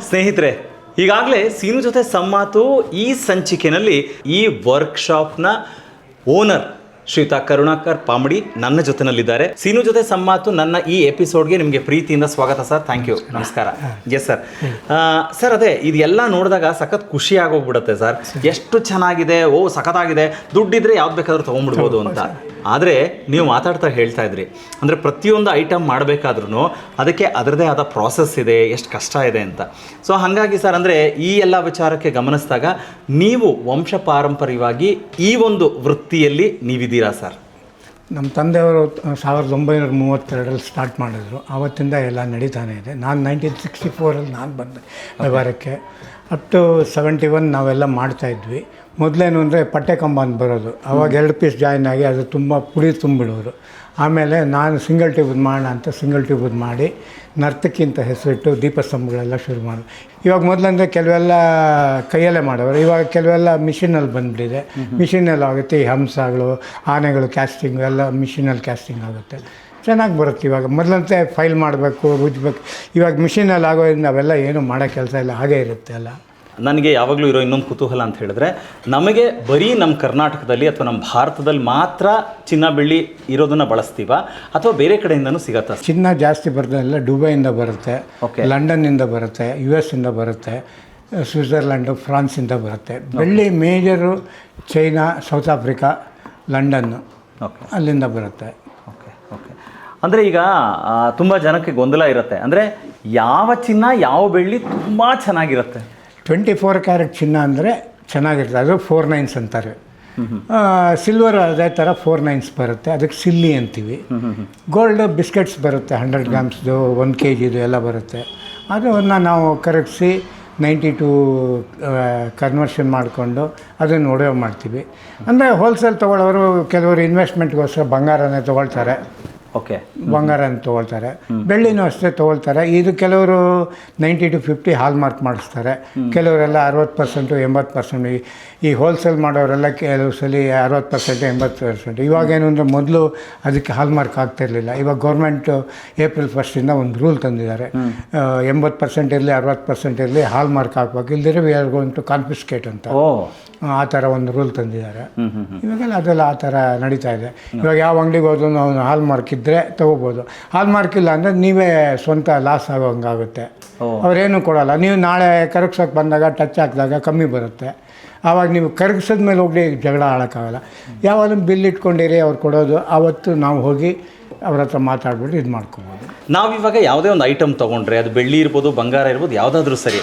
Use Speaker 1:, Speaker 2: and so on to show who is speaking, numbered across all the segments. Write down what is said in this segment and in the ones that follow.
Speaker 1: ಸ್ನೇಹಿತರೆ ಈಗಾಗಲೇ ಸೀನು ಜೊತೆ ಸಂಮಾತು ಈ ಸಂಚಿಕೆನಲ್ಲಿ ಈ ವರ್ಕ್ಶಾಪ್ನ ಓನರ್ ಶ್ರೀಯುತ ಕರುಣಾಕರ್ ಪಾಮಡಿ ನನ್ನ ಜೊತೆನಲ್ಲಿದ್ದಾರೆ. ಸೀನು ಜೊತೆ ಸಂಮಾತು ನನ್ನ ಈ ಎಪಿಸೋಡ್ಗೆ ನಿಮಗೆ ಪ್ರೀತಿಯಿಂದ ಸ್ವಾಗತ ಸರ್. ಥ್ಯಾಂಕ್ ಯು ನಮಸ್ಕಾರ. ಎಸ್ ಸರ್ ಸರ್ ಅದೇ ಇದೆಲ್ಲ ನೋಡಿದಾಗ ಸಖತ್ ಖುಷಿ ಆಗೋಗ್ಬಿಡುತ್ತೆ ಸರ್. ಎಷ್ಟು ಚೆನ್ನಾಗಿದೆ ಓ ಸಖತ್ತಾಗಿದೆ. ದುಡ್ಡಿದ್ರೆ ಯಾವ್ದು ಬೇಕಾದ್ರೂ ತೊಗೊಂಡ್ಬಿಡ್ಬೋದು ಅಂತ. ಆದರೆ ನೀವು ಮಾತಾಡ್ತಾ ಹೇಳ್ತಾ ಇದ್ರಿ. ಅಂದರೆ ಪ್ರತಿಯೊಂದು ಐಟಮ್ ಮಾಡಬೇಕಾದ್ರೂ ಅದಕ್ಕೆ ಅದರದೇ ಆದ ಪ್ರಾಸೆಸ್ ಇದೆ, ಎಷ್ಟು ಕಷ್ಟ ಇದೆ ಅಂತ. ಸೊ ಹಾಗಾಗಿ ಸರ್ ಅಂದರೆ ಈ ಎಲ್ಲ ವಿಚಾರಕ್ಕೆ ಗಮನಿಸಿದಾಗ ನೀವು ವಂಶ ಪಾರಂಪರ್ಯವಾಗಿ ಈ ಒಂದು ವೃತ್ತಿಯಲ್ಲಿ ನೀವಿದ್ದೀರಾ ಸರ್
Speaker 2: ನಮ್ಮ ತಂದೆಯವರು ಸಾವಿರದ ಒಂಬೈನೂರ ಮೂವತ್ತೆರಡರಲ್ಲಿ ಸ್ಟಾರ್ಟ್ ಮಾಡಿದ್ರು. ಆವತ್ತಿಂದ ಎಲ್ಲ ನಡೀತಾನೆ ಇದೆ. ನಾನು ನೈನ್ಟೀನ್ ಸಿಕ್ಸ್ಟಿ ಫೋರಲ್ಲಿ ನಾನು ಬಂದೆ ವ್ಯವಹಾರಕ್ಕೆ. ಅಪ್ ಟು ಸೆವೆಂಟಿ ಒನ್ ನಾವೆಲ್ಲ ಮಾಡ್ತಾಯಿದ್ವಿ ಮೊದಲೇನು ಅಂದರೆ ಪಟ್ಟೆ ಕಂಬ ಅಂತ ಬರೋದು. ಅವಾಗ ಎರಡು ಪೀಸ್ ಜಾಯಿನ್ ಆಗಿ ಅದು ತುಂಬ ಪುಡಿ ತುಂಬಿಡೋರು. ಆಮೇಲೆ ನಾನು ಸಿಂಗಲ್ ಟ್ಯೂಬ್ ಮಾಡೋಣ ಅಂತ ಸಿಂಗಲ್ ಟ್ಯೂಬ್ ಮಾಡಿ ನರ್ತಕಿ ಅಂತ ಹೆಸರಿಟ್ಟು ದೀಪಸ್ತಂಭಗಳೆಲ್ಲ ಶುರು ಮಾಡಿ. ಇವಾಗ ಮೊದಲಂದರೆ ಕೆಲವೆಲ್ಲ ಕೈಯಲ್ಲೇ ಮಾಡೋರು. ಇವಾಗ ಕೆಲವೆಲ್ಲ ಮಿಷಿನಲ್ಲಿ ಬಂದ್ಬಿಟ್ಟಿದೆ. ಮಿಷಿನಲ್ಲಿ ಆಗುತ್ತೆ ಈ ಹಂಸಗಳು ಆನೆಗಳು ಕ್ಯಾಸ್ಟಿಂಗ್ ಎಲ್ಲ ಮಿಷಿನಲ್ಲಿ ಕ್ಯಾಸ್ಟಿಂಗ್ ಆಗುತ್ತೆ. ಚೆನ್ನಾಗಿ ಬರುತ್ತೆ ಇವಾಗ. ಮೊದಲಂತೆ ಫೈಲ್ ಮಾಡಬೇಕು ಉಜ್ಬೇಕು ಇವಾಗ ಮಿಷಿನಲ್ಲಿ ಆಗೋದ್ರಿಂದ ಅವೆಲ್ಲ ಏನು ಮಾಡೋ ಕೆಲಸ ಇಲ್ಲ. ಹಾಗೇ ಇರುತ್ತೆ ಎಲ್ಲ
Speaker 1: ನನಗೆ ಯಾವಾಗಲೂ ಇರೋ ಇನ್ನೊಂದು ಕುತೂಹಲ ಅಂತ ಹೇಳಿದ್ರೆ ನಮಗೆ ಬರೀ ನಮ್ಮ ಕರ್ನಾಟಕದಲ್ಲಿ ಅಥವಾ ನಮ್ಮ ಭಾರತದಲ್ಲಿ ಮಾತ್ರ ಚಿನ್ನ ಬೆಳ್ಳಿ ಇರೋದನ್ನ ಬಳಸ್ತೀವ ಅಥವಾ ಬೇರೆ ಕಡೆಯಿಂದನೂ ಸಿಗತ್ತಾ?
Speaker 2: ಚಿನ್ನ ಜಾಸ್ತಿ ಬರೋದೆಲ್ಲ ದುಬೈಯಿಂದ ಬರುತ್ತೆ
Speaker 1: ಓಕೆ
Speaker 2: ಲಂಡನ್ನಿಂದ ಬರುತ್ತೆ ಯು ಎಸ್ ಇಂದ ಬರುತ್ತೆ ಸ್ವಿಟ್ಜರ್ಲ್ಯಾಂಡು ಫ್ರಾನ್ಸಿಂದ ಬರುತ್ತೆ. ಬೆಳ್ಳಿ major China South Africa London
Speaker 1: okay
Speaker 2: ಅಲ್ಲಿಂದ ಬರುತ್ತೆ.
Speaker 1: ಓಕೆ ಓಕೆ ಅಂದರೆ ಈಗ ತುಂಬ ಜನಕ್ಕೆ ಗೊಂದಲ ಇರುತ್ತೆ. ಅಂದರೆ ಯಾವ ಚಿನ್ನ ಯಾವ ಬೆಳ್ಳಿ ತುಂಬ ಚೆನ್ನಾಗಿರುತ್ತೆ.
Speaker 2: ಟ್ವೆಂಟಿ ಫೋರ್ ಕ್ಯಾರೆಟ್ ಚಿನ್ನ ಅಂದರೆ ಚೆನ್ನಾಗಿರ್ತದೆ. ಅದು ಫೋರ್ ನೈನ್ಸ್ ಅಂತಾರೆ. ಸಿಲ್ವರ್ ಅದೇ ಥರ ಫೋರ್ ನೈನ್ಸ್ ಬರುತ್ತೆ. ಅದಕ್ಕೆ ಸಿಲ್ಲಿ ಅಂತೀವಿ. ಗೋಲ್ಡ್ ಬಿಸ್ಕೆಟ್ಸ್ ಬರುತ್ತೆ ಹಂಡ್ರೆಡ್ ಗ್ರಾಮ್ಸ್ದು ಒನ್ ಕೆ ಜಿದು ಎಲ್ಲ ಬರುತ್ತೆ. ಅದನ್ನು ನಾವು ಕರಗಿಸಿ ನೈಂಟಿ ಟು ಕನ್ವರ್ಷನ್ ಮಾಡಿಕೊಂಡು ಅದನ್ನು ಒಡೆಯೋ ಮಾಡ್ತೀವಿ. ಅಂದರೆ ಹೋಲ್ಸೇಲ್ ತೊಗೊಳ್ಳೋರು ಕೆಲವರು ಇನ್ವೆಸ್ಟ್ಮೆಂಟ್ಗೋಸ್ಕರ ಬಂಗಾರನೇ ತೊಗೊಳ್ತಾರೆ.
Speaker 1: ಓಕೆ
Speaker 2: ಬಂಗಾರನ ತೊಗೊಳ್ತಾರೆ. ಬೆಳ್ಳಿನೂ ಅಷ್ಟೇ ತೊಗೊಳ್ತಾರೆ. ಇದು ಕೆಲವರು ninety two fifty hallmark ಮಾಡಿಸ್ತಾರೆ ಕೆಲವರೆಲ್ಲ ಅರವತ್ತು ಪರ್ಸೆಂಟು ಎಂಬತ್ತು ಪರ್ಸೆಂಟ್. ಈ ಹೋಲ್ಸೇಲ್ ಮಾಡೋರೆಲ್ಲ ಕೆಲವು ಸಲ ಅರವತ್ತು ಪರ್ಸೆಂಟ್ ಎಂಬತ್ತು ಪರ್ಸೆಂಟ್. ಇವಾಗ ಏನು ಅಂದರೆ ಮೊದಲು ಅದಕ್ಕೆ ಹಾಲ್ ಮಾರ್ಕ್ ಆಗ್ತಿರಲಿಲ್ಲ ಇವಾಗ ಗೌರ್ಮೆಂಟು ಏಪ್ರಿಲ್ ಫಸ್ಟಿಂದ ಒಂದು ರೂಲ್ ತಂದಿದ್ದಾರೆ. ಎಂಬತ್ತು ಪರ್ಸೆಂಟ್ ಇರಲಿ ಅರವತ್ತು ಪರ್ಸೆಂಟ್ ಇರಲಿ ಹಾಲ್ ಮಾರ್ಕ್ ಹಾಕ್ಬೇಕು. ಇಲ್ದಿದ್ರೆ we are going to confiscate ಅಂತ. ಆ ಥರ ಒಂದು ರೂಲ್ ತಂದಿದ್ದಾರೆ. ಇವಾಗೆಲ್ಲ ಅದೆಲ್ಲ ಆ ಥರ ನಡೀತಾ ಇದೆ. ಇವಾಗ ಯಾವ ಅಂಗಡಿಗೆ ಹೋದ್ರು ಅವನು ಹಾಲ್ ಮಾರ್ಕ್ ಇದ್ದರೆ ತೊಗೋಬೋದು. ಹಾಲ್ ಮಾರ್ಕ್ ಇಲ್ಲ ಅಂದರೆ ನೀವೇ ಸ್ವಂತ ಲಾಸ್ ಆಗೋಂಗಾಗುತ್ತೆ. ಅವರೇನು ಕೊಡೋಲ್ಲ. ನೀವು ನಾಳೆ ಕರಗ್ಸೋಕೆ ಬಂದಾಗ ಟಚ್ ಹಾಕಿದಾಗ ಕಮ್ಮಿ ಬರುತ್ತೆ. ಆವಾಗ ನೀವು ಕರಗಿಸಿದ ಮೇಲೆ ಹೋಗಿ ಜಗಳ ಆಡೋಕ್ಕಾಗಲ್ಲ. ಯಾವಾಗಲೂ ಬಿಲ್ ಇಟ್ಕೊಂಡಿರಿ ಅವ್ರು ಕೊಡೋದು. ಆವತ್ತು ನಾವು ಹೋಗಿ ಅವ್ರ ಹತ್ರ ಮಾತಾಡ್ಬಿಟ್ಟು ಇದು ಮಾಡ್ಕೊಬೋದು.
Speaker 1: ನಾವಿವಾಗ ಯಾವುದೇ ಒಂದು ಐಟಮ್ ತೊಗೊಂಡ್ರೆ ಅದು ಬೆಳ್ಳಿ ಇರ್ಬೋದು ಬಂಗಾರ ಇರ್ಬೋದು ಯಾವುದಾದ್ರೂ ಸರಿ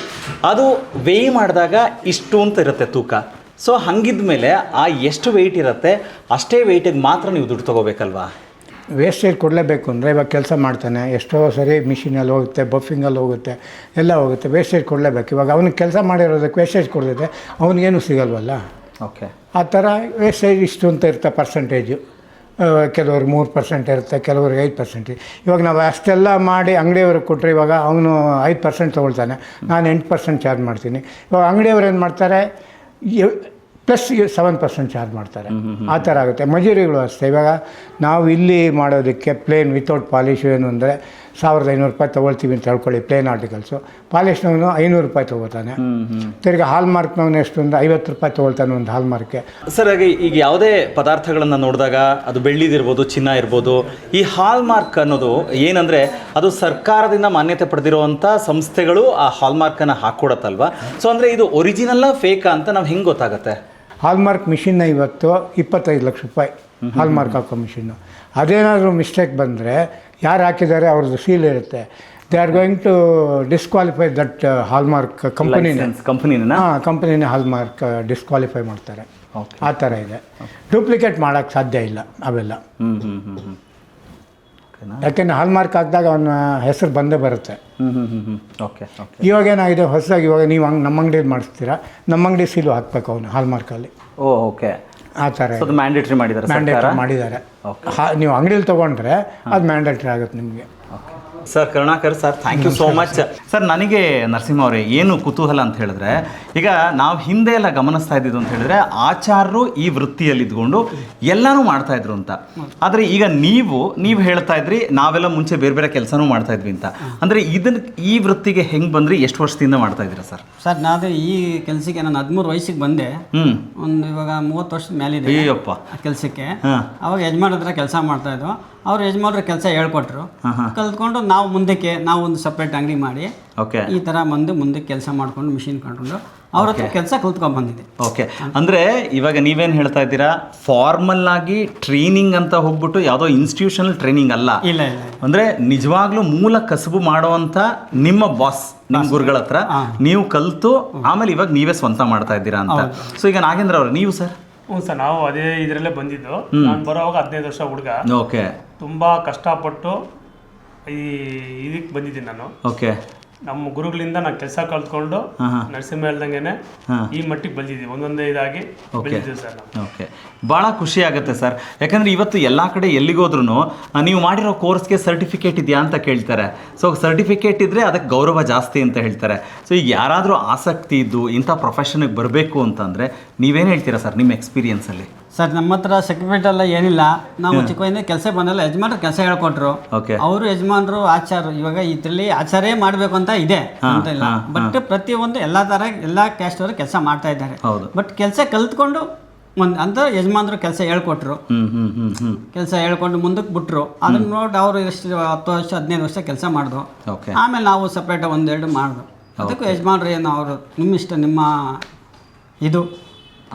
Speaker 1: ಅದು ವೇಯ್ ಮಾಡಿದಾಗ ಇಷ್ಟು ಅಂತ ಇರುತ್ತೆ ತೂಕ. ಸೊ ಹಂಗಿದ್ಮೇಲೆ ಆ ಎಷ್ಟು ವೆಯ್ಟ್ ಇರುತ್ತೆ ಅಷ್ಟೇ ವೆಯ್ಟಿಗೆ ಮಾತ್ರ ನೀವು ದುಡ್ಡು ತೊಗೋಬೇಕಲ್ವಾ?
Speaker 2: ವೇಸ್ಟೇಜ್ ಕೊಡಲೇಬೇಕು ಅಂದರೆ ಇವಾಗ ಕೆಲಸ ಮಾಡ್ತಾನೆ ಎಷ್ಟೋ ಸರಿ ಮಿಷಿನಲ್ಲಿ ಹೋಗುತ್ತೆ ಬಫಿಂಗಲ್ಲಿ ಹೋಗುತ್ತೆ ಎಲ್ಲ ಹೋಗುತ್ತೆ ವೇಸ್ಟೇಜ್ ಕೊಡಲೇಬೇಕು. ಇವಾಗ ಅವ್ನಿಗೆ ಕೆಲಸ ಮಾಡಿರೋದಕ್ಕೆ ವೇಸ್ಟೇಜ್ ಕೊಡದಿದ್ರೆ ಅವನಿಗೇನು ಸಿಗಲ್ವಲ್ಲ?
Speaker 1: ಓಕೆ
Speaker 2: ಆ ಥರ ವೇಸ್ಟೇಜ್ ಇಷ್ಟು ಅಂತ ಇರುತ್ತೆ ಪರ್ಸೆಂಟೇಜು ಕೆಲವ್ರಿಗೆ ಮೂರು ಪರ್ಸೆಂಟ್ ಇರುತ್ತೆ ಕೆಲವ್ರಿಗೆ ಐದು ಪರ್ಸೆಂಟ್ ಇವಾಗ ನಾವು ಅಷ್ಟೆಲ್ಲ ಮಾಡಿ ಅಂಗಡಿಯವ್ರಿಗೆ ಕೊಟ್ಟರೆ ಇವಾಗ ಅವನು ಐದು ಪರ್ಸೆಂಟ್ ತೊಗೊಳ್ತಾನೆ. ನಾನು ಎಂಟು ಪರ್ಸೆಂಟ್ ಚಾರ್ಜ್ ಮಾಡ್ತೀನಿ. ಇವಾಗ ಅಂಗಡಿಯವ್ರು ಏನು ಮಾಡ್ತಾರೆ ಪ್ಲಸ್ ಸೆವೆನ್ ಪರ್ಸೆಂಟ್ ಚಾರ್ಜ್ ಮಾಡ್ತಾರೆ. ಆ ಥರ ಆಗುತ್ತೆ. ಮಜೂರಿಗಳು ಅಷ್ಟೇ. ಇವಾಗ ನಾವು ಇಲ್ಲಿ ಮಾಡೋದಕ್ಕೆ ಪ್ಲೇನ್ ವಿತೌಟ್ ಪಾಲಿಶ್ ಏನು ಅಂದರೆ ಸಾವಿರದ ಐನೂರು ರೂಪಾಯಿ ತೊಗೊಳ್ತೀವಿ ಅಂತ ಹೇಳ್ಕೊಳ್ಳಿ ಪ್ಲೇನ್ ಆರ್ಟಿಕಲ್ಸು ಪಾಲಿಶ್ನವನು ಐನೂರು ರೂಪಾಯಿ ತೊಗೋತಾನೆ. ತಿರ್ಗಿ ಹಾಲ್ ಮಾರ್ಕ್ನವನು ಎಷ್ಟು ಅಂದರೆ ಐವತ್ತು ರೂಪಾಯಿ ತೊಗೊಳ್ತಾನೆ ಒಂದು ಹಾಲ್ ಮಾರ್ಕ್ಗೆ
Speaker 1: ಸರ್ ಹಾಗೆ ಈಗ ಯಾವುದೇ ಪದಾರ್ಥಗಳನ್ನು ನೋಡಿದಾಗ ಅದು ಬೆಳ್ಳಿದಿರ್ಬೋದು ಚಿನ್ನ ಇರ್ಬೋದು ಈ ಹಾಲ್ ಮಾರ್ಕ್ ಅನ್ನೋದು ಏನಂದರೆ ಅದು ಸರ್ಕಾರದಿಂದ ಮಾನ್ಯತೆ ಪಡೆದಿರುವಂಥ ಸಂಸ್ಥೆಗಳು ಆ ಹಾಲ್ ಮಾರ್ಕನ್ನು ಹಾಕ್ಕೊಡತ್ತಲ್ವ? ಸೊ ಅಂದರೆ ಇದು ಒರಿಜಿನಲ್ಲ ಫೇಕಾ ಅಂತ ನಾವು ಹೆಂಗೆ ಗೊತ್ತಾಗುತ್ತೆ?
Speaker 2: ಹಾಲ್ಮಾರ್ಕ್ ಮಿಷಿನ್ನ ಇವತ್ತು ಇಪ್ಪತ್ತೈದು ಲಕ್ಷ ರೂಪಾಯಿ ಹಾಲ್ಮಾರ್ಕ್ ಹಾಕೋ ಮಿಷಿನ್ನು ಅದೇನಾದರೂ ಮಿಸ್ಟೇಕ್ ಬಂದರೆ ಯಾರು ಹಾಕಿದ್ದಾರೆ ಅವ್ರದ್ದು ಸೀಲ್ ಇರುತ್ತೆ. They are going to disqualify that hallmark ಕಂಪನಿನ
Speaker 1: ಕಂಪನಿನ
Speaker 2: ಹಾಂ ಕಂಪನಿನೇ ಹಾಲ್ಮಾರ್ಕ್ ಡಿಸ್ಕ್ವಾಲಿಫೈ ಮಾಡ್ತಾರೆ. ಆ ಥರ ಇದೆ. ಡೂಪ್ಲಿಕೇಟ್ ಮಾಡೋಕ್ಕೆ ಸಾಧ್ಯ ಇಲ್ಲ ಅವೆಲ್ಲ
Speaker 1: ಹ್ಞೂ ಹ್ಞೂ ಹ್ಞೂ ಹ್ಞೂ ಓಕೆನಾ
Speaker 2: ಯಾಕೆಂದರೆ ಹಾಲ್ಮಾರ್ಕ್ ಹಾಕಿದಾಗ ಅವನ ಹೆಸರು ಬಂದೇ ಬರುತ್ತೆ.
Speaker 1: ಹ್ಞೂ ಹ್ಞೂ ಹ್ಞೂ ಹ್ಞೂ ಓಕೆ ಓಕೆ
Speaker 2: ಇವಾಗ ಏನಾಗಿದೆ? ಹೊಸದಾಗಿ ಇವಾಗ ನೀವು ಹಂಗೆ ನಮ್ಮ ಅಂಗಡಿಯಲ್ಲಿ ಮಾಡಿಸ್ತೀರಾ? ನಮ್ಮ ಅಂಗಡಿ ಸೀಲು ಹಾಕ್ಬೇಕು ಅವನು ಹಾಲ್ಮಾರ್ಕಲ್ಲಿ
Speaker 1: ಓ ಓಕೆ
Speaker 2: ಆ ಥರ
Speaker 1: ಮ್ಯಾಂಡೇಟ್ರಿ ಮಾಡಿದ್ದಾರೆ
Speaker 2: ಮ್ಯಾಂಡೇಟ್ರಿ ಮಾಡಿದ್ದಾರೆ. ಹಾ ನೀವು ಅಂಗಡಿಯಲ್ಲಿ ತೊಗೊಂಡ್ರೆ ಅದು ಮ್ಯಾಂಡೇಟ್ರಿ ಆಗುತ್ತೆ ನಿಮಗೆ.
Speaker 1: Sir Karunakar sir thank you so much sir ನನಗೆ ನರಸಿಂಹ ಅವರೇ ಏನು ಕುತೂಹಲ ಅಂತ ಹೇಳಿದ್ರೆ ಈಗ ನಾವು ಹಿಂದೆ ಎಲ್ಲ ಗಮನಿಸ್ತಾ ಇದ್ದಿದ್ದು ಅಂತ ಹೇಳಿದ್ರೆ ಆಚಾರರು ಈ ವೃತ್ತಿಯಲ್ಲಿ ಇದ್ಕೊಂಡು ಎಲ್ಲಾನು ಮಾಡ್ತಾ ಇದ್ರು ಅಂತ. ಆದರೆ ಈಗ ನೀವು ನೀವು ಹೇಳ್ತಾ ಇದ್ರಿ ನಾವೆಲ್ಲ ಮುಂಚೆ ಬೇರೆ ಬೇರೆ ಕೆಲಸನೂ ಮಾಡ್ತಾ ಇದ್ವಿ ಅಂತ. ಅಂದ್ರೆ ಇದನ್ನ ಈ ವೃತ್ತಿಗೆ ಹೆಂಗ್ ಬಂದ್ರಿ? ಎಷ್ಟು ವರ್ಷದಿಂದ ಮಾಡ್ತಾ ಇದ್ರಿ ಸರ್
Speaker 3: ಸರ್ ನಾನು ಈ ಕೆಲಸಕ್ಕೆ ನಾನು ಹದಿಮೂರು ವಯಸ್ಸಿಗೆ ಬಂದೆ.
Speaker 1: ಹ್ಮ್.
Speaker 3: ಒಂದು ಇವಾಗ ಮೂವತ್ತು ವರ್ಷದ ಮೇಲೆ
Speaker 1: ಅಯ್ಯಪ್ಪ.
Speaker 3: ಕೆಲಸಕ್ಕೆ. ಅವಾಗ ಯಜಮಾನ ಹತ್ರ ಕೆಲಸ ಮಾಡ್ತಾ ಇದ್ವು ಅವ್ರು ಯಜಮಾನ್ರ ಕೆಲಸ ಹೇಳ್ಕೊಟ್ರು. ಕಲ್ತ್ಕೊಂಡು ನಾವು ಮುಂದಕ್ಕೆ ನಾವು ಒಂದು ಸಪ್ರೇಟ್ ಅಂಗಡಿ ಮಾಡಿ
Speaker 1: ಓಕೆ
Speaker 3: ಈ ಥರ ಬಂದು ಮುಂದೆ ಕೆಲಸ ಮಾಡ್ಕೊಂಡು ಮಿಷಿನ್ ಕಂಡ್ಕೊಂಡು ಅವ್ರ ಹತ್ರ ಕೆಲಸ ಕಲ್ತ್ಕೊಂಡ್ ಬಂದಿದೆ
Speaker 1: ಓಕೆ ಅಂದರೆ ಇವಾಗ ನೀವೇನು ಹೇಳ್ತಾ ಇದ್ದೀರಾ? ಫಾರ್ಮಲ್ ಆಗಿ ಟ್ರೈನಿಂಗ್ ಅಂತ ಹೋಗ್ಬಿಟ್ಟು ಯಾವುದೋ ಇನ್ಸ್ಟಿಟ್ಯೂಷನಲ್ ಟ್ರೈನಿಂಗ್ ಅಲ್ಲ.
Speaker 3: ಇಲ್ಲ ಇಲ್ಲ
Speaker 1: ಅಂದ್ರೆ ನಿಜವಾಗ್ಲೂ ಮೂಲ ಕಸಬು ಮಾಡುವಂಥ ನಿಮ್ಮ ಬಾಸ್ ನಿಮ್ಮ ಗುರುಗಳ ಹತ್ರ ನೀವು ಕಲ್ತು ಆಮೇಲೆ ಇವಾಗ ನೀವೇ ಸ್ವಂತ ಮಾಡ್ತಾ ಇದ್ದೀರಾ ಅಂತ. ಸೊ ಈಗ ನಾಗೇಂದ್ರ ಅವರು ನೀವು ಸರ್
Speaker 4: ಹ್ಞೂ ಸರ್ ನಾವು ಅದೇ ಇದರಲ್ಲೇ ಬಂದಿದ್ದು. ನಾನು ಬರೋವಾಗ ಹದಿನೈದು ವರ್ಷ ಹುಡುಗ.
Speaker 1: ಓಕೆ
Speaker 4: ತುಂಬ ಕಷ್ಟಪಟ್ಟು ಈ ಇದಕ್ಕೆ ಬಂದಿದ್ದೀನಿ ನಾನು.
Speaker 1: ಓಕೆ.
Speaker 4: ನಮ್ಮ ಗುರುಗಳಿಂದ ನಾನು ಕೆಲಸ ಕಲ್ತ್ಕೊಂಡು ನರಸಿಂಹ ಹೇಳ್ದಂಗೆನೆ ಈ ಮಟ್ಟಿಗೆ ಬಂದಿದ್ದೀವಿ. ಒಂದೊಂದೇ ಇದಾಗಿ ಸರ್ ನಾವು.
Speaker 1: ಓಕೆ. ಭಾಳ ಖುಷಿ ಆಗುತ್ತೆ ಸರ್. ಯಾಕಂದ್ರೆ ಇವತ್ತು ಎಲ್ಲ ಕಡೆ ಎಲ್ಲಿಗೋದ್ರೂ ನೀವು ಮಾಡಿರೋ ಕೋರ್ಸ್ಗೆ ಸರ್ಟಿಫಿಕೇಟ್ ಇದೆಯಾ ಅಂತ ಕೇಳ್ತಾರೆ. ಸೊ ಸರ್ಟಿಫಿಕೇಟ್ ಇದ್ದರೆ ಅದಕ್ಕೆ ಗೌರವ ಜಾಸ್ತಿ ಅಂತ ಹೇಳ್ತಾರೆ. ಸೊ ಈಗ ಯಾರಾದರೂ ಆಸಕ್ತಿ ಇದ್ದು ಇಂಥ ಪ್ರೊಫೆಷನಿಗೆ ಬರಬೇಕು ಅಂತಂದರೆ ನೀವೇನು ಹೇಳ್ತೀರಾ ಸರ್ ನಿಮ್ಮ ಎಕ್ಸ್ಪೀರಿಯನ್ಸಲ್ಲಿ
Speaker 3: ಸರ್ ನಮ್ಮ ಹತ್ರ ಸರ್ಟಿಫಿಕೇಟ್ ಎಲ್ಲ ಏನಿಲ್ಲ. ನಾವು ಚಿಕ್ಕ ಕೆಲಸ ಬಂದಲ್ಲ ಯಜಮಾನ್ರು ಕೆಲಸ ಹೇಳ್ಕೊಟ್ರು. ಅವರು ಯಜಮಾನ್ರು ಆಚಾರ ಇವಾಗ ಇದರಲ್ಲಿ ಆಚಾರೇ ಮಾಡಬೇಕು ಅಂತ ಇದೆ ಅಂತ ಇಲ್ಲ. ಬಟ್ ಪ್ರತಿಯೊಂದು ಎಲ್ಲ ತರ ಎಲ್ಲ ಕ್ಯಾಸ್ಟ್ ಅವರು ಕೆಲಸ ಮಾಡ್ತಾ ಇದ್ದಾರೆ.
Speaker 1: ಹೌದು.
Speaker 3: ಬಟ್ ಕೆಲಸ ಕಲ್ತ್ಕೊಂಡು ಒಂದು ಅಂತ ಯಜಮಾನ್ರು ಕೆಲಸ ಹೇಳ್ಕೊಟ್ರು. ಕೆಲಸ ಹೇಳ್ಕೊಂಡು ಮುಂದಕ್ಕೆ ಬಿಟ್ರು. ಅದನ್ನ ನೋಡಿ ಅವರು ಎಷ್ಟು ಹತ್ತು ವರ್ಷ ಹದಿನೈದು ವರ್ಷ ಕೆಲಸ ಮಾಡಿದ್ರು.
Speaker 1: ಓಕೆ
Speaker 3: ಆಮೇಲೆ ನಾವು ಸಪ್ರೇಟ್ ಒಂದೆರಡು ಮಾಡಿದ್ರು. ಅದಕ್ಕೂ ಯಜಮಾನ್ರು ಏನು ಅವರು ನಿಮ್ಮಿಷ್ಟ ನಿಮ್ಮ ಇದು.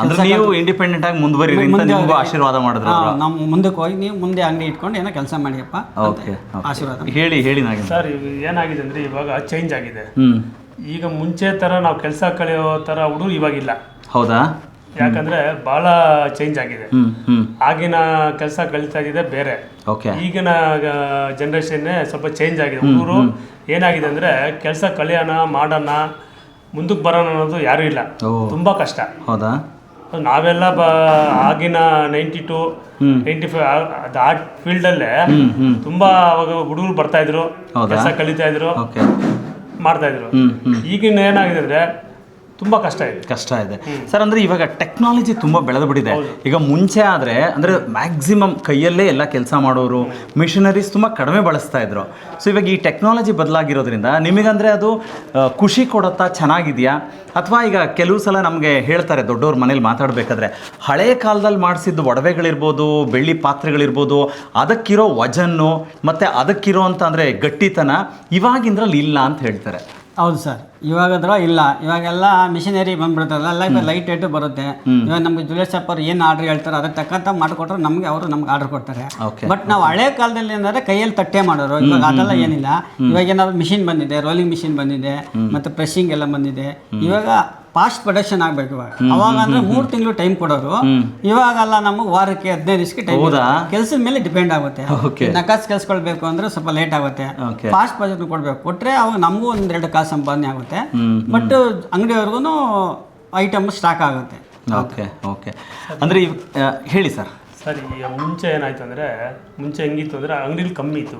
Speaker 1: ಅಂದ್ರೆ ನೀವು ಇಂಡಿಪೆಂಡೆಂಟ್ ಆಗಿ ಮುಂದುವರಿ ಅಂತ ನಿಮಗೂ ಆಶೀರ್ವಾದ ಮಾಡಿದ್ರು
Speaker 3: ನಾವು ಮುಂದಕ್ಕೆ ಹೋಗಿ ನೀವು ಮುಂದೆ ಅಂಗಡಿ ಇಟ್ಕೊಂಡು ಏನೋ ಕೆಲಸ ಮಾಡಿಯಪ್ಪ
Speaker 1: ಓಕೆ
Speaker 3: ಆಶೀರ್ವಾದ
Speaker 1: ಹೇಳಿ ಹೇಳಿ ನಾಗಿ
Speaker 4: ಸರ್ ಏನಾಗಿದೆ ಅಂದ್ರೆ ಇವಾಗ ಚೇಂಜ್ ಆಗಿದೆ. ಈಗ ಮುಂಚೆ ತರ ನಾವು ಕೆಲಸ ಕಳೆಯೋ ತರ ಹುಡುಗರು ಇವಾಗಿಲ್ಲ.
Speaker 1: ಹೌದಾ?
Speaker 4: ಯಾಕಂದ್ರೆ ಬಹಳ ಚೇಂಜ್ ಆಗಿದೆ. ಆಗಿನ ಕೆಲಸ ಕಳೀತಾ ಇದೆ ಬೇರೆ. ಈಗಿನ ಜನರೇಷನ್ ಸ್ವಲ್ಪ ಚೇಂಜ್ ಆಗಿದೆ. ಹುಡುಗರು ಏನಾಗಿದೆ ಅಂದ್ರೆ ಕೆಲಸ ಕಲಿಯೋಣ ಮಾಡೋಣ ಮುಂದಕ್ಕೆ ಬರೋಣ ಅನ್ನೋದು ಯಾರು ಇಲ್ಲ. ತುಂಬಾ ಕಷ್ಟ.
Speaker 1: ಹೌದಾ?
Speaker 4: ನಾವೆಲ್ಲ ಬ ಆಗಿನ ನೈಂಟಿ ಟು ನೈಂಟಿ ಫೈವ್ ಅದು ಆ ಫೀಲ್ಡಲ್ಲೇ ತುಂಬಾ ಅವಾಗ ಹುಡುಗರು ಬರ್ತಾ ಇದ್ರು? ಕೆಲಸ ಕಲಿತಾ ಇದ್ರು ಮಾಡ್ತಾ ಇದ್ರು. ಈಗಿನ ಏನಾಗಿದೆ ಅಂದ್ರೆ ತುಂಬಾ ಕಷ್ಟ ಇದೆ.
Speaker 1: ಕಷ್ಟ ಇದೆ. ಸರ್ ಅಂದ್ರೆ ಇವಾಗ ಟೆಕ್ನಾಲಜಿ ತುಂಬಾ ಬೆಳೆದು ಬಿಟ್ಟಿದೆ ಈಗ ಮುಂಚೆ ಆದ್ರೆ ಅಂದ್ರೆ ಮ್ಯಾಕ್ಸಿಮಮ್ ಕೈಯಲ್ಲೇ ಎಲ್ಲ ಕೆಲಸ ಮಾಡೋರು ಮಿಷಿನರೀಸ್ ತುಂಬಾ ಕಡಿಮೆ ಬಳಸ್ತಾ ಇದ್ರು. ಸೊ ಇವಾಗ ಈ ಟೆಕ್ನಾಲಜಿ ಬದಲಾಗಿರೋದ್ರಿಂದ ನಿಮಗಂದ್ರೆ ಅದು ಖುಷಿ ಕೊಡುತ್ತಾ ಚೆನ್ನಾಗಿದೆಯಾ? ಅಥವಾ ಈಗ ಕೆಲವು ಸಲ ನಮಗೆ ಹೇಳ್ತಾರೆ ದೊಡ್ಡವ್ರ ಮನೇಲಿ ಮಾತಾಡಬೇಕಾದ್ರೆ ಹಳೆ ಕಾಲದಲ್ಲಿ ಮಾಡಿಸಿದ್ದು ಒಡವೆಗಳಿರ್ಬೋದು ಬೆಳ್ಳಿ ಪಾತ್ರೆಗಳಿರ್ಬೋದು ಅದಕ್ಕಿರೋ ವಜನ್ನು ಮತ್ತೆ ಅದಕ್ಕಿರೋ ಅಂತ ಅಂದ್ರೆ ಗಟ್ಟಿತನ ಇವಾಗಿಂದ್ರಲ್ಲಿ ಇಲ್ಲ ಅಂತ ಹೇಳ್ತಾರೆ.
Speaker 3: ಹೌದು ಸರ್. ಇವಾಗದ್ರ ಇಲ್ಲ. ಇವಾಗೆಲ್ಲ ಮಿಷಿನರಿ ಬಂದ್ಬಿಡ್ತಾರೆ ಎಲ್ಲ ಇವಾಗ ಲೈಟ್ ಏಟು ಬರುತ್ತೆ. ಇವಾಗ ನಮ್ಗೆ ಜ್ಯುವೆಲ್ಲರ್ ಶಾಪ್ ಅವ್ರು ಏನು ಆರ್ಡರ್ ಹೇಳ್ತಾರೆ ಅದಕ್ಕೆ ತಕ್ಕಂತ ಮಾಡಿಕೊಟ್ರೆ ನಮಗೆ ಅವರು ನಮ್ಗೆ ಆರ್ಡರ್ ಕೊಡ್ತಾರೆ. ಬಟ್ ನಾವು ಹಳೆ ಕಾಲದಲ್ಲಿ ಏನಂದ್ರೆ ಕೈಯಲ್ಲಿ ತಟ್ಟೆ ಮಾಡೋರು. ಇವಾಗ ಅದೆಲ್ಲ ಏನಿಲ್ಲ. ಇವಾಗ ಏನಾದ್ರು ಮಿಷಿನ್ ಬಂದಿದೆ ರೋಲಿಂಗ್ ಮಿಷಿನ್ ಬಂದಿದೆ ಮತ್ತೆ ಪ್ರೆಸ್ಸಿಂಗ್ ಎಲ್ಲ ಬಂದಿದೆ. ಇವಾಗ ಫಾಸ್ಟ್ ಪ್ರೊಡಕ್ಷನ್ ಆಗ್ಬೇಕು ಇವಾಗ. ಅವಾಗ ಅಂದ್ರೆ ಮೂರ್ ತಿಂಗಳು ಟೈಮ್ ಕೊಡೋರು. ಇವಾಗಲ್ಲ ನಮಗೆ ವಾರಕ್ಕೆ ಹದಿನೈದು ದಿವಸಕ್ಕೆ ಟೈಮ್? ಕೆಲಸದ ಮೇಲೆ ಡಿಪೆಂಡ್ ಆಗುತ್ತೆ. ನಕಾಸು ಕೆಲ್ಸಕೊಳ್ಬೇಕು ಅಂದ್ರೆ ಸ್ವಲ್ಪ ಲೇಟ್ ಆಗುತ್ತೆ. ಫಾಸ್ಟ್ ಬಜೆಟ್ ಕೊಡ್ಬೇಕು. ಕೊಟ್ರೆ ಅವಾಗ ನಮಗೂ ಒಂದೆರಡು ಕಾಸು ಸಂಪಾದನೆ ಆಗುತ್ತೆ. ಬಟ್ ಅಂಗಡಿಯವ್ರಿಗೂ ಐಟಮ್ ಸ್ಟಾಕ್ ಆಗುತ್ತೆ.
Speaker 1: ಓಕೆ ಓಕೆ ಅಂದ್ರೆ ಹೇಳಿ ಸರ್
Speaker 4: ಸರಿ ಈಗ ಮುಂಚೆ ಏನಾಯ್ತು ಅಂದ್ರೆ ಮುಂಚೆ ಹೆಂಗಿತ್ತು ಅಂದ್ರೆ ಅಂಗಡಿಲಿ ಕಮ್ಮಿ ಇತ್ತು.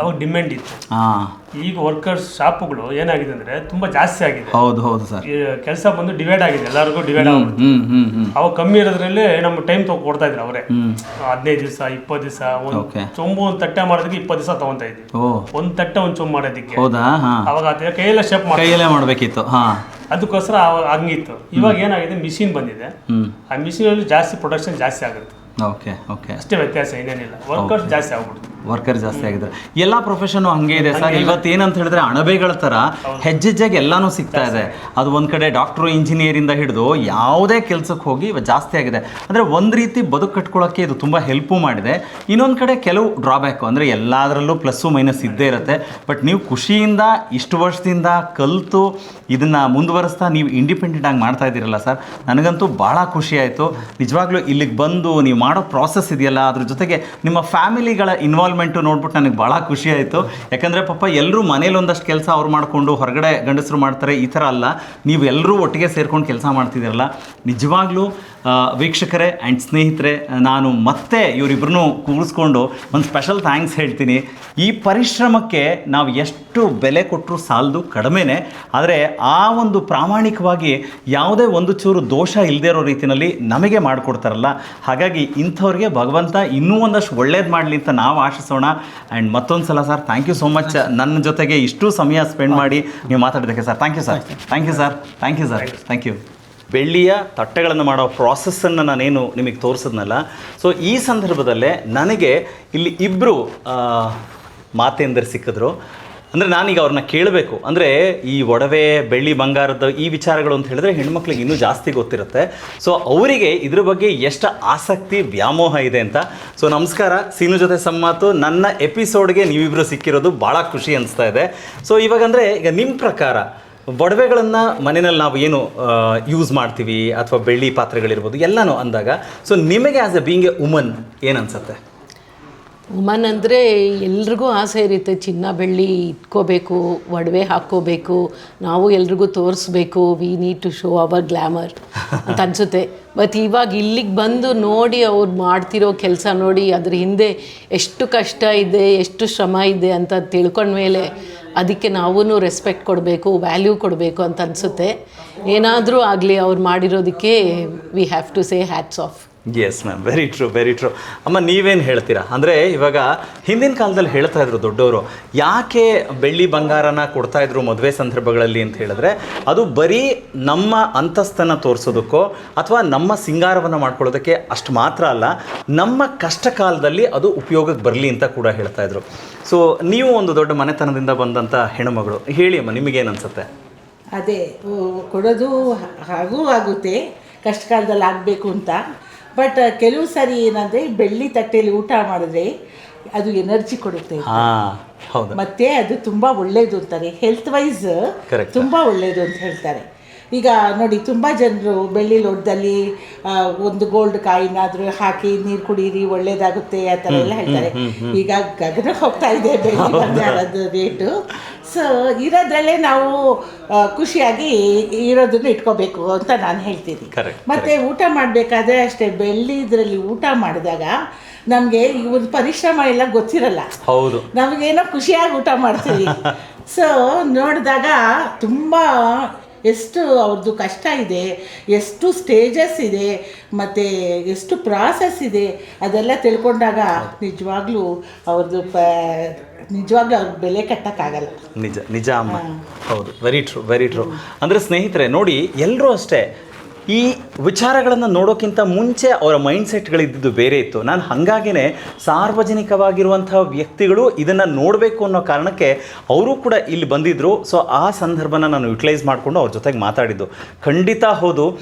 Speaker 4: ಅವಾಗ ಡಿಮ್ಯಾಂಡ್ ಇತ್ತು.
Speaker 1: ಹಾಂ.
Speaker 4: ಈಗ ವರ್ಕರ್ಸ್ ಶಾಪ್ಗಳು ಏನಾಗಿದೆ ಅಂದ್ರೆ ತುಂಬಾ ಜಾಸ್ತಿ ಆಗಿದೆ.
Speaker 1: ಹೌದು ಹೌದು ಸರ್.
Speaker 4: ಕೆಲಸ ಬಂದು ಡಿವೈಡ್ ಆಗಿದೆ ಎಲ್ಲರಿಗೂ ಡಿವೈಡ್ ಆಗುತ್ತೆ
Speaker 1: ಹ್ಞೂ ಹ್ಞೂ
Speaker 4: ಅವಾಗ ಕಮ್ಮಿ ಇರೋದ್ರಲ್ಲಿ ನಮ್ಮ ಟೈಮ್ ತಗೊ ಕೊಡ್ತಾ ಇದ್ರು ಅವರೇ.
Speaker 1: ಹ್ಮ್.
Speaker 4: ಹದಿನೈದು ದಿವಸ ಇಪ್ಪತ್ತು ದಿವಸ ಒಂದು
Speaker 1: Okay.
Speaker 4: ಚೊಂಬು ಒಂದು ತಟ್ಟೆ ಮಾಡೋದಕ್ಕೆ ಇಪ್ಪತ್ತು ದಿವಸ ತಗೊಂತಾ ಇದ್ವಿ.
Speaker 1: ಓ.
Speaker 4: ಒಂದು ತಟ್ಟೆ ಒಂದ್ ಚೊಂಬು ಮಾಡೋದಕ್ಕೆ.
Speaker 1: ಹೌದಾ? ಹಾಂ.
Speaker 4: ಅವಾಗ ಅದೇ ಕೈಯೆಲ್ಲ ಶೇಪ್ ಮಾಡಿ
Speaker 1: ಕೈಯಲ್ಲೇ ಮಾಡಬೇಕಿತ್ತು ಹಾಂ.
Speaker 4: ಅದಕ್ಕೋಸ್ಕರ ಅವಾಗ ಹಂಗಿತ್ತು. ಇವಾಗ ಏನಾಗಿದೆ ಮಿಷಿನ್ ಬಂದಿದೆ.
Speaker 1: ಆ
Speaker 4: ಆ ಮಿಷಿನಲ್ಲಿ ಜಾಸ್ತಿ ಪ್ರೊಡಕ್ಷನ್ ಜಾಸ್ತಿ ಆಗುತ್ತೆ.
Speaker 1: Okay okay.
Speaker 4: ಅಷ್ಟೇ ವ್ಯತ್ಯಾಸ ಏನೇನಿಲ್ಲ ವರ್ಕೌಟ್ ಜಾಸ್ತಿ ಆಗ್ಬಿಡ್ತು.
Speaker 1: ವರ್ಕರ್ ಜಾಸ್ತಿ ಆಗಿದ್ದಾರೆ. ಎಲ್ಲ ಪ್ರೊಫೆಷನ್ ಹಂಗೆ ಇದೆ ಸರ್. ಇವತ್ತು ಏನಂತ ಹೇಳಿದ್ರೆ ಅಣಬೆಗಳ ಥರ ಹೆಜ್ಜೆಜ್ಜೆಗೆ ಎಲ್ಲಾನು ಸಿಗ್ತಾ ಇದೆ. ಅದು ಒಂದ್ ಕಡೆ ಡಾಕ್ಟ್ರು ಇಂಜಿನಿಯರಿಂದ ಹಿಡಿದು ಯಾವುದೇ ಕೆಲಸಕ್ಕೆ ಹೋಗಿ ಜಾಸ್ತಿ ಆಗಿದೆ. ಅಂದರೆ ಒಂದು ರೀತಿ ಬದುಕು ಕಟ್ಕೊಳ್ಳೋಕ್ಕೆ ಇದು ತುಂಬ ಹೆಲ್ಪು ಮಾಡಿದೆ. ಇನ್ನೊಂದು ಕಡೆ ಕೆಲವು ಡ್ರಾಬ್ಯಾಕು ಅಂದರೆ ಎಲ್ಲದರಲ್ಲೂ ಪ್ಲಸ್ಸು ಮೈನಸ್ ಇದ್ದೇ ಇರುತ್ತೆ. ಬಟ್ ನೀವು ಖುಷಿಯಿಂದ ಇಷ್ಟು ವರ್ಷದಿಂದ ಕಲಿತು ಇದನ್ನು ಮುಂದುವರಿಸ್ತಾ ನೀವು ಇಂಡಿಪೆಂಡೆಂಟ್ ಆಗಿ ಮಾಡ್ತಾ ಇದ್ದೀರಲ್ಲ ಸರ್ ನನಗಂತೂ ಭಾಳ ಖುಷಿ ಆಯಿತು. ನಿಜವಾಗ್ಲೂ ಇಲ್ಲಿಗೆ ಬಂದು ನೀವು ಮಾಡೋ ಪ್ರಾಸೆಸ್ ಇದೆಯಲ್ಲ ಅದ್ರ ಜೊತೆಗೆ ನಿಮ್ಮ ಫ್ಯಾಮಿಲಿಗಳ ಇನ್ವಾಲ್ವ್ಮೆಂಟು ನೋಡ್ಬಿಟ್ಟು ನನಗೆ ಭಾಳ ಖುಷಿ ಆಯಿತು. ಯಾಕಂದರೆ ಪಾಪ ಎಲ್ಲರೂ ಮನೇಲಿ ಒಂದಷ್ಟು ಕೆಲಸ ಅವ್ರು ಮಾಡಿಕೊಂಡು ಹೊರಗಡೆ ಗಂಡಸರು ಮಾಡ್ತಾರೆ, ಈ ಥರ ಅಲ್ಲ. ನೀವು ಎಲ್ಲರೂ ಒಟ್ಟಿಗೆ ಸೇರ್ಕೊಂಡು ಕೆಲಸ ಮಾಡ್ತಿದ್ದೀರಲ್ಲ. ನಿಜವಾಗ್ಲೂ ವೀಕ್ಷಕರೇ ಆ್ಯಂಡ್ ಸ್ನೇಹಿತರೆ ನಾನು ಮತ್ತೆ ಇವರಿಬ್ಬರನ್ನೂ ಕೂರಿಸ್ಕೊಂಡು ಒಂದು ಸ್ಪೆಷಲ್ ಥ್ಯಾಂಕ್ಸ್ ಹೇಳ್ತೀನಿ. ಈ ಪರಿಶ್ರಮಕ್ಕೆ ನಾವು ಎಷ್ಟು ಬೆಲೆ ಕೊಟ್ಟರು ಸಾಲದು ಕಡಿಮೆನೇ ಆದರೆ ಆ ಒಂದು ಪ್ರಾಮಾಣಿಕವಾಗಿ ಯಾವುದೇ ಒಂದು ಚೂರು ದೋಷ ಇಲ್ಲದೆ ಇರೋ ರೀತಿಯಲ್ಲಿ ನಮಗೆ ಮಾಡಿಕೊಡ್ತಾರಲ್ಲ. ಹಾಗಾಗಿ ಇಂಥವ್ರಿಗೆ ಭಗವಂತ ಇನ್ನೂ ಒಂದಷ್ಟು ಒಳ್ಳೇದು ಮಾಡಲಿ ಅಂತ ನಾವು ಆಶಿಸೋಣ. ಆ್ಯಂಡ್ ಮತ್ತೊಂದು ಸಲ sir thank you so much ನನ್ನ ಜೊತೆಗೆ ಇಷ್ಟು ಸಮಯ ಸ್ಪೆಂಡ್ ಮಾಡಿ ನೀವು ಮಾತಾಡಿದ್ದಕ್ಕೆ sir thank you sir thank you sir thank you sir thank you ಬೆಳ್ಳಿಯ ತಟ್ಟೆಗಳನ್ನು ಮಾಡೋ ಪ್ರಾಸೆಸ್ಸನ್ನು ನಾನೇನು ನಿಮಗೆ ತೋರಿಸಿದ್ನಲ್ಲ. ಸೊ ಈ ಸಂದರ್ಭದಲ್ಲೇ ನನಗೆ ಇಲ್ಲಿ ಇಬ್ಬರು ಮಾತೆಂದರೆ ಸಿಕ್ಕಿದ್ರು. ಅಂದರೆ ನಾನೀಗ ಅವ್ರನ್ನ ಕೇಳಬೇಕು. ಅಂದರೆ ಈ ಒಡವೆ, ಬೆಳ್ಳಿ, ಬಂಗಾರದ ಈ ವಿಚಾರಗಳು ಅಂತ ಹೇಳಿದ್ರೆ ಹೆಣ್ಮಕ್ಳಿಗೆ ಇನ್ನೂ ಜಾಸ್ತಿ ಗೊತ್ತಿರುತ್ತೆ. ಸೊ ಅವರಿಗೆ ಇದ್ರ ಬಗ್ಗೆ ಎಷ್ಟು ಆಸಕ್ತಿ, ವ್ಯಾಮೋಹ ಇದೆ ಅಂತ. ಸೊ ನಮಸ್ಕಾರ, ಸೀನು ಜೊತೆ ಸಮ್ಮಾತು. ನನ್ನ ಎಪಿಸೋಡ್ಗೆ ನೀವಿಬ್ಬರು ಸಿಕ್ಕಿರೋದು ಭಾಳ ಖುಷಿ ಅನಿಸ್ತಾ ಇದೆ. ಸೊ ಇವಾಗಂದರೆ ಈಗ ನಿಮ್ಮ ಪ್ರಕಾರ ಒಡವೆಗಳನ್ನು ಮನೆಯಲ್ಲಿ ನಾವು ಏನು ಯೂಸ್ ಮಾಡ್ತೀವಿ ಅಥವಾ ಬೆಳ್ಳಿ ಪಾತ್ರೆಗಳಿರ್ಬೋದು, ಎಲ್ಲನೂ ಅಂದಾಗ ಸೊ ನಿಮಗೆ as a being a woman ಏನು ಅನಿಸುತ್ತೆ
Speaker 5: ವುಮನ್ ಅಂದರೆ ಎಲ್ರಿಗೂ ಆಸೆ ಇರುತ್ತೆ, ಚಿನ್ನ, ಬೆಳ್ಳಿ ಇಟ್ಕೋಬೇಕು, ಒಡವೆ ಹಾಕ್ಕೋಬೇಕು, ನಾವು ಎಲ್ರಿಗೂ ತೋರಿಸ್ಬೇಕು we need to show our glamour ಅಂತ ಅನಿಸುತ್ತೆ. ಬಟ್ ಇವಾಗ ಇಲ್ಲಿಗೆ ಬಂದು ನೋಡಿ ಅವ್ರು ಮಾಡ್ತಿರೋ ಕೆಲಸ ನೋಡಿ ಅದ್ರ ಹಿಂದೆ ಎಷ್ಟು ಕಷ್ಟ ಇದೆ, ಎಷ್ಟು ಶ್ರಮ ಇದೆ ಅಂತ ತಿಳ್ಕೊಂಡ್ಮೇಲೆ ಅದಕ್ಕೆ ನಾವೂ ರೆಸ್ಪೆಕ್ಟ್ ಕೊಡಬೇಕು ವ್ಯಾಲ್ಯೂ ಕೊಡಬೇಕು ಅಂತ ಅನಿಸುತ್ತೆ. ಏನಾದರೂ ಆಗಲಿ ಅವ್ರು ಮಾಡಿರೋದಕ್ಕೆ we have to say hats off
Speaker 1: yes ma'am very true very true ಅಮ್ಮ, ನೀವೇನು ಹೇಳ್ತೀರಾ? ಅಂದರೆ ಇವಾಗ ಹಿಂದಿನ ಕಾಲದಲ್ಲಿ ಹೇಳ್ತಾ ಇದ್ರು ದೊಡ್ಡವರು, ಯಾಕೆ ಬೆಳ್ಳಿ ಬಂಗಾರನ ಕೊಡ್ತಾ ಇದ್ರು ಮದುವೆ ಸಂದರ್ಭಗಳಲ್ಲಿ ಅಂತ ಹೇಳಿದ್ರೆ, ಅದು ಬರೀ ನಮ್ಮ ಅಂತಸ್ತನ್ನು ತೋರಿಸೋದಕ್ಕೋ ಅಥವಾ ನಮ್ಮ ಸಿಂಗಾರವನ್ನು ಮಾಡ್ಕೊಳ್ಳೋದಕ್ಕೆ ಅಷ್ಟು ಮಾತ್ರ ಅಲ್ಲ, ನಮ್ಮ ಕಷ್ಟ ಕಾಲದಲ್ಲಿ ಅದು ಉಪಯೋಗಕ್ಕೆ ಬರಲಿ ಅಂತ ಕೂಡ ಹೇಳ್ತಾ ಇದ್ರು. ಸೊ ನೀವು ಒಂದು ದೊಡ್ಡ ಮನೆತನದಿಂದ ಬಂದಂಥ ಹೆಣ್ಣುಮಗಳು, ಹೇಳಿ ಅಮ್ಮ ನಿಮಗೇನು ಅನಿಸುತ್ತೆ
Speaker 6: ಅದೇ ಕೊಡೋದು ಹಾಗೂ ಆಗುತ್ತೆ ಕಷ್ಟ ಕಾಲದಲ್ಲಿ ಆಗಬೇಕು ಅಂತ. ಬಟ್ ಕೆಲವು ಸಾರಿ ಏನಂದರೆ ಬೆಳ್ಳಿ ತಟ್ಟೆಯಲ್ಲಿ ಊಟ ಮಾಡಿದ್ರೆ ಅದು ಎನರ್ಜಿ ಕೊಡುತ್ತೆ.
Speaker 1: ಹಾಂ ಹೌದು.
Speaker 6: ಮತ್ತೆ ಅದು ತುಂಬಾ ಒಳ್ಳೇದು ಅಂತಾರೆ. ಹೆಲ್ತ್ ವೈಸ್ ತುಂಬಾ ಒಳ್ಳೇದು ಅಂತ ಹೇಳ್ತಾರೆ. ಈಗ ನೋಡಿ ತುಂಬ ಜನರು ಬೆಳ್ಳಿ ಲೋಟದಲ್ಲಿ ಒಂದು ಗೋಲ್ಡ್ ಕಾಯಿನಾದರೂ ಹಾಕಿ ನೀರು ಕುಡೀರಿ ಒಳ್ಳೇದಾಗುತ್ತೆ ಆ ಥರ ಎಲ್ಲ ಹೇಳ್ತಾರೆ. ಈಗ ಗಗನ ಹೋಗ್ತಾ ಇದೆ ಬೆಳ್ಳಿ ಬಂಗಾರದ ರೇಟು ಸೊ ಇರೋದ್ರಲ್ಲೇ ನಾವು ಖುಷಿಯಾಗಿ ಇರೋದನ್ನು ಇಟ್ಕೋಬೇಕು ಅಂತ ನಾನು ಹೇಳ್ತೀನಿ.
Speaker 1: ಮತ್ತು
Speaker 6: ಮತ್ತೆ ಊಟ ಮಾಡಬೇಕಾದ್ರೆ ಅಷ್ಟೇ ಬೆಳ್ಳಿ ಇದರಲ್ಲಿ ಊಟ ಮಾಡಿದಾಗ ನಮಗೆ ಒಂದು ಪರಿಶ್ರಮ ಎಲ್ಲ ಗೊತ್ತಿರಲ್ಲ.
Speaker 1: ಹೌದು.
Speaker 6: ನಮಗೇನೋ ಖುಷಿಯಾಗಿ ಊಟ ಮಾಡ್ತೀವಿ. ಸೊ ನೋಡಿದಾಗ ತುಂಬ ಎಷ್ಟು ಅವ್ರದ್ದು ಕಷ್ಟ ಇದೆ ಎಷ್ಟು ಸ್ಟೇಜಸ್ ಇದೆ ಮತ್ತು ಎಷ್ಟು ಪ್ರಾಸೆಸ್ ಇದೆ ಅದೆಲ್ಲ ತಿಳ್ಕೊಂಡಾಗ ನಿಜವಾಗ್ಲೂ ಅವ್ರದ್ದು ಪ ನಿಜವಾಗ್ಲೂ ಅವ್ರ ಬೆಲೆ ಕಟ್ಟೋಕ್ಕಾಗಲ್ಲ.
Speaker 1: ನಿಜ ನಿಜ ಅಮ್ಮ. ಹೌದು ವೆರಿ ಟ್ರೂ ವೆರಿ ಟ್ರೂ ಅಂದರೆ ಸ್ನೇಹಿತರೆ ನೋಡಿ ಎಲ್ಲರೂ ಅಷ್ಟೇ ಈ ವಿಚಾರಗಳನ್ನು ನೋಡೋಕ್ಕಿಂತ ಮುಂಚೆ ಅವರ ಮೈಂಡ್ ಸೆಟ್ಗಳಿದ್ದು ಬೇರೆ ಇತ್ತು. ನಾನು ಹಾಗಾಗಿನೇ ಸಾರ್ವಜನಿಕವಾಗಿರುವಂಥ ವ್ಯಕ್ತಿಗಳು ಇದನ್ನು ನೋಡಬೇಕು ಅನ್ನೋ ಕಾರಣಕ್ಕೆ ಅವರು ಕೂಡ ಇಲ್ಲಿ ಬಂದಿದ್ದರು ಸೊ, ಆ ಸಂದರ್ಭನ ನಾನು ಯುಟಿಲೈಸ್ ಮಾಡಿಕೊಂಡು ಅವ್ರ ಜೊತೆಗೆ ಮಾತಾಡಿದ್ದು. ಖಂಡಿತ ಹೌದು.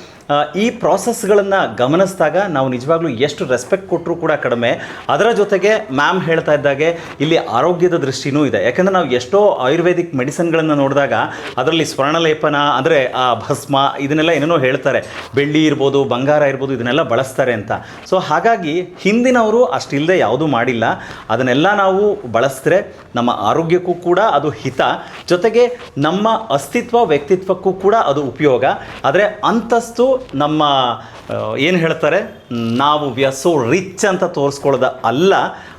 Speaker 1: ಈ ಪ್ರಾಸೆಸ್ಗಳನ್ನು ಗಮನಿಸಿದಾಗ ನಾವು ನಿಜವಾಗ್ಲೂ ಎಷ್ಟು ರೆಸ್ಪೆಕ್ಟ್ ಕೊಟ್ಟರೂ ಕೂಡ ಕಡಿಮೆ. ಅದರ ಜೊತೆಗೆ ಮ್ಯಾಮ್ ಹೇಳ್ತಾ ಇದ್ದಾಗೆ ಇಲ್ಲಿ ಆರೋಗ್ಯದ ದೃಷ್ಟಿನೂ ಇದೆ. ಯಾಕಂದರೆ ನಾವು ಎಷ್ಟೋ ಆಯುರ್ವೇದಿಕ್ ಮೆಡಿಸನ್ಗಳನ್ನು ನೋಡಿದಾಗ ಅದರಲ್ಲಿ ಸ್ವರ್ಣಲೇಪನ, ಅಂದರೆ ಆ ಭಸ್ಮ, ಇದನ್ನೆಲ್ಲ ಏನೇನೋ ಹೇಳ್ತಾರೆ. ಬೆಳ್ಳಿ ಇರ್ಬೋದು, ಬಂಗಾರ ಇರ್ಬೋದು, ಇದನ್ನೆಲ್ಲ ಬಳಸ್ತಾರೆ ಅಂತ. ಸೊ ಹಾಗಾಗಿ ಹಿಂದಿನವರು ಅಷ್ಟಿಲ್ಲದೆ ಯಾವುದೂ ಮಾಡಿಲ್ಲ. ಅದನ್ನೆಲ್ಲ ನಾವು ಬಳಸಿದ್ರೆ ನಮ್ಮ ಆರೋಗ್ಯಕ್ಕೂ ಕೂಡ ಅದು ಹಿತ. ಜೊತೆಗೆ ನಮ್ಮ ಅಸ್ತಿತ್ವ, ವ್ಯಕ್ತಿತ್ವಕ್ಕೂ ಕೂಡ ಅದು ಉಪಯೋಗ. ಆದರೆ ಅಂತಸ್ತು ನಮ್ಮ ಏನು ಹೇಳ್ತಾರೆ? ನಾವು ವ್ಯಸೋ ರಿಚ್ ಅಂತ ತೋರಿಸ್ಕೊಳ್ಳೋದ ಅಲ್ಲ.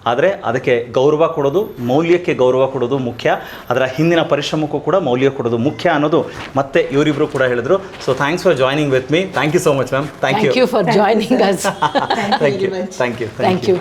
Speaker 1: ಆದರೆ ಅದಕ್ಕೆ ಗೌರವ ಕೊಡೋದು ಮೌಲ್ಯಕ್ಕೆ ಗೌರವ ಕೊಡೋದು ಮುಖ್ಯ. ಅದರ ಹಿಂದಿನ ಪರಿಶ್ರಮಕ್ಕೂ ಕೂಡ ಮೌಲ್ಯ ಕೊಡೋದು ಮುಖ್ಯ ಅನ್ನೋದು ಮತ್ತೆ ಇವರಿಬ್ಬರು ಕೂಡ ಹೇಳಿದ್ರು. So thanks for joining with me thank you so much ma'am thank you
Speaker 5: for joining
Speaker 1: thank you. Thank you
Speaker 5: thank you